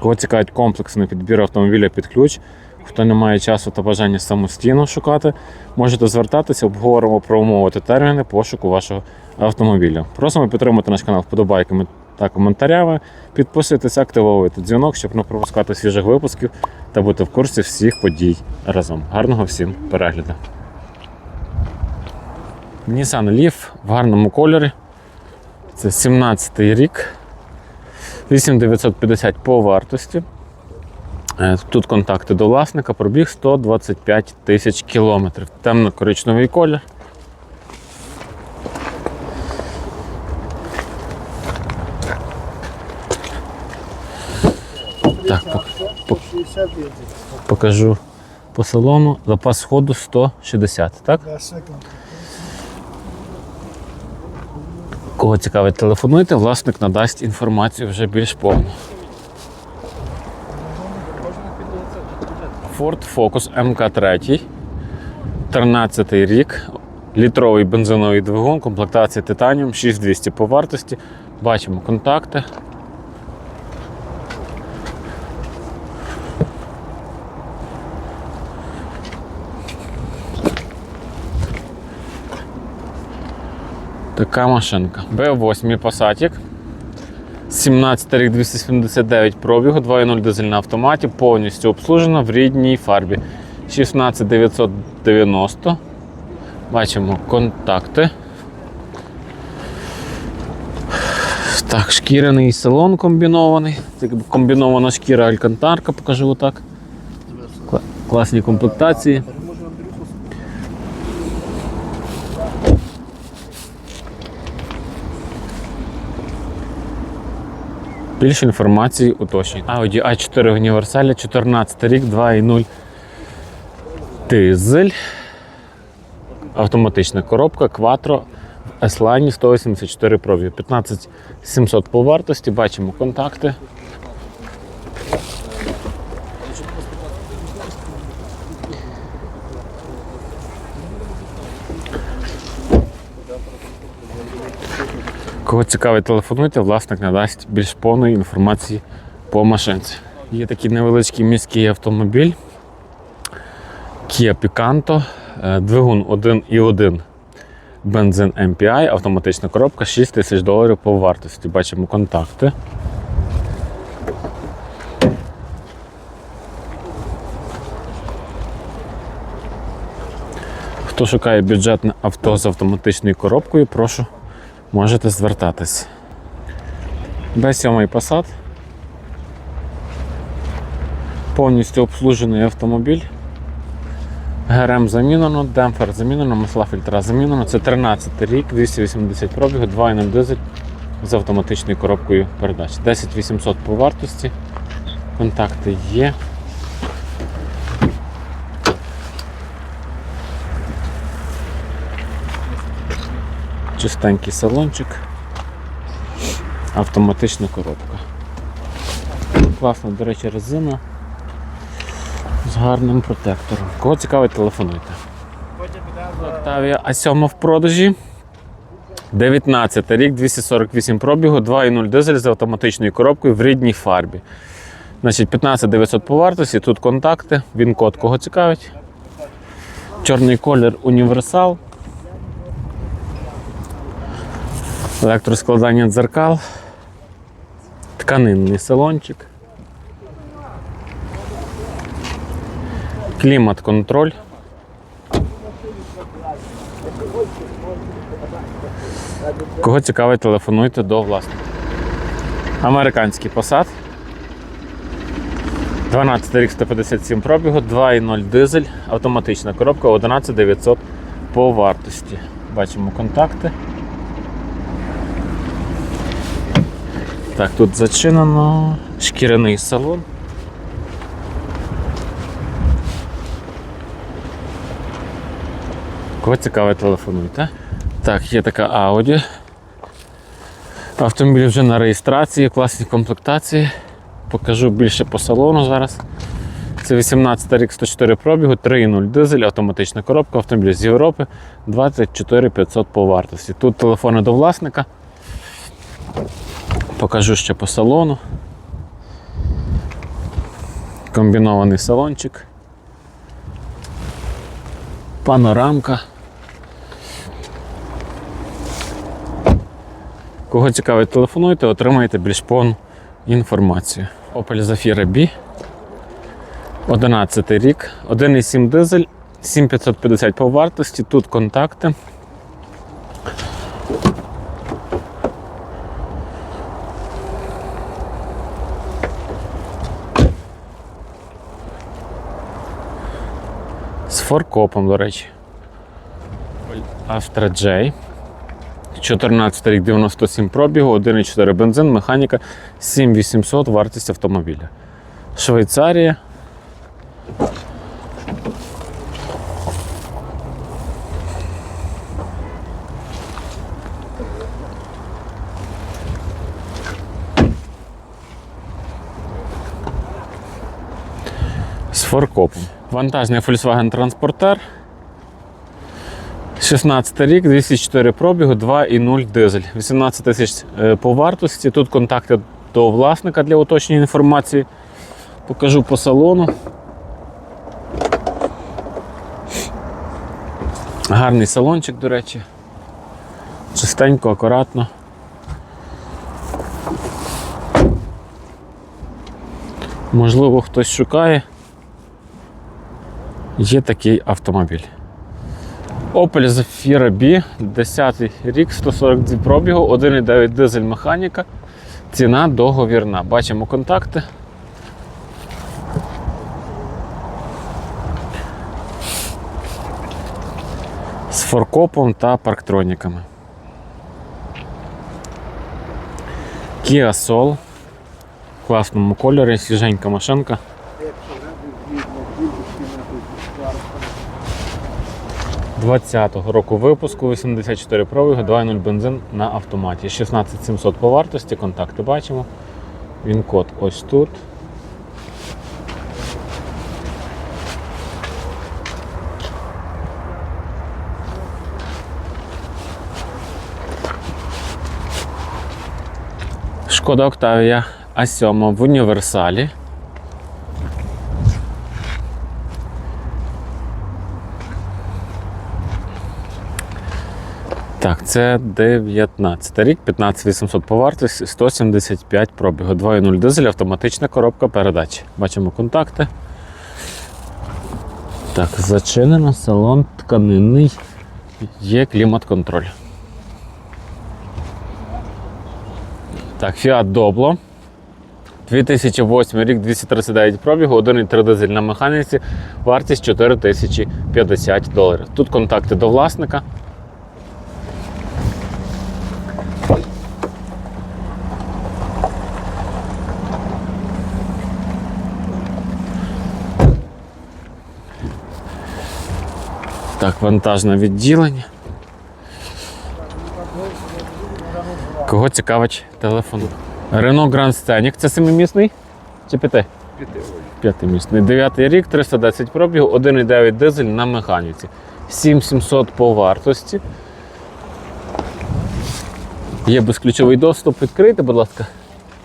Кого цікавить комплексний підбір автомобіля під ключ, хто не має часу та бажання самостійно шукати, можете звертатися, обговоримо про умови та терміни пошуку вашого автомобіля. Просимо підтримати наш канал вподобайками та коментарями. Підписуйтесь, активовуйте дзвінок, щоб не пропускати свіжих випусків та бути в курсі всіх подій разом. Гарного всім перегляду! Nissan Leaf в гарному кольорі. Це 17-й рік. 8950 по вартості. Е, Тут контакти до власника, пробіг 125 тисяч кілометрів. Темно-коричневий колір. Так, пок- пок- покажу по салону. Запас ходу 160, так? Кого цікавить, телефонуйте, власник надасть інформацію вже більш повну. Ford Focus MK3, 13 рік, літровий бензиновий двигун, комплектація титаніум, 6200 по вартості. Бачимо контакти. Така машинка. B8 Passat. 17 рік 279 пробігу, 2.0 дизель на автоматі, повністю обслужена в рідній фарбі. 16990. Бачимо контакти. Так, шкіряний салон комбінований. Це комбінована шкіра алькантарка, покажу отак. Класні комплектації. Більше інформації уточніть. Audi A4 в універсалі, 14 рік, 2.0 дизель. Автоматична коробка, Quattro S-Line 184 пробіг. 15700 по вартості, бачимо контакти. Кого цікавить, телефонуйте, власник надасть більш повної інформації по машинці. Є такий невеличкий міський автомобіль Kia Picanto, е, двигун 1.1 бензин MPI, автоматична коробка 6 тисяч доларів по вартості. Бачимо контакти. Хто шукає бюджетне авто з автоматичною коробкою, прошу можете звертатись. Б7 Passat. Повністю обслужений автомобіль. ГРМ замінено, демпфер замінено, масла фільтра замінено. Це 13 рік, 280 пробігу, 2.0 дизель з автоматичною коробкою передач. 10800 по вартості. Контакти є. Чистенький салончик. Автоматична коробка. Класна, до речі, резина з гарним протектором. Кого цікавить, телефонуйте. Octavia А7 в продажі. 19 рік, 248 пробігу, 2.0 дизель з автоматичною коробкою в рідній фарбі. Значить, 15 900 по вартості, тут контакти, він код кого цікавить. Чорний колір універсал. Електроскладання дзеркал, тканинний салончик, клімат-контроль. Кого цікавить, телефонуйте до власника. Американський посад. 12 рік 157 пробігу, 2.0 дизель, автоматична коробка 11900 по вартості. Бачимо контакти. Так, тут зачинено. Шкіряний салон. Кого цікаве, телефонуйте. Так, є така Audi. Автомобіль вже на реєстрації, класні комплектації. Покажу більше по салону зараз. Це 18 рік 104 пробігу, 3.0 дизель, автоматична коробка, автомобіль з Європи, 24 500 по вартості. Тут телефони до власника. Покажу ще по салону. Комбінований салончик. Панорамка. Кого цікавить, телефонуйте, отримаєте більш повну інформацію. Opel Zafira B. 11 рік, 1,7 дизель, 7550 по вартості, тут контакти. Форкопом, до речі. Astra J. 14 рік 97 пробігу, 1,4 бензин, механіка 7800 вартість автомобіля. Швейцарія. З форкопом. Вантажний Volkswagen Transporter. 16 рік, 204 пробігу, 2,0 дизель. 18 тисяч е, по вартості. Тут контакти до власника для уточнення інформації. Покажу по салону. Гарний салончик, до речі. Чистенько, акуратно. Можливо, хтось шукає. Є такий автомобіль. Opel Zafira B, 10 рік, 142 пробігу, 1,9 дизель механіка. Ціна договірна. Бачимо контакти. З форкопом та парктроніками. Kia Soul. В класному кольорі, свіженька машинка. – 20-го року випуску, 84 пробігу, 2.0 бензин на автоматі. 16700 по вартості, контакти бачимо. Він код ось тут. Шкода Октавія А7 в універсалі. Так, це 19 рік, 15800 по вартості, 175 пробігу, 2.0 дизель, автоматична коробка передач. Бачимо контакти. Так, зачинено, салон тканинний, є клімат-контроль. Так, Fiat Doblo. 2008 рік, 239 пробігу, 1,3 дизель на механіці, вартість 4050 доларів. Тут контакти до власника. Так, вантажне відділення. Кого цікавить телефон? Renault Grand Scenic. Це семимісний? Чи п'яти? П'ятимісний. Дев'ятий рік, 310 пробігу, 1,9 дизель на механіці. 7700 по вартості. Є безключовий доступ. Відкрийте, будь ласка.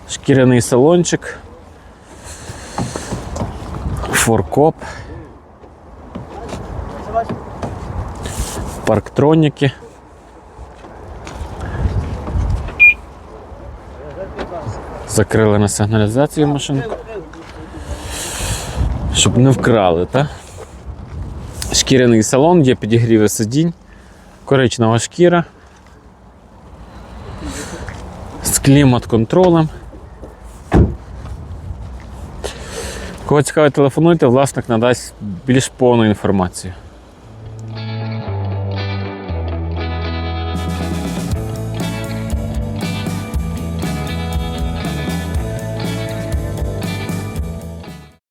Шкіряний салончик. Форкоп. Парктроніки. Закрили на сигналізацію машинку. Щоб не вкрали, так? Шкіряний салон, є підігріви сидінь, коричнева шкіра. З клімат-контролем. Кого цікавить, телефонуйте, власник надасть більш повну інформацію.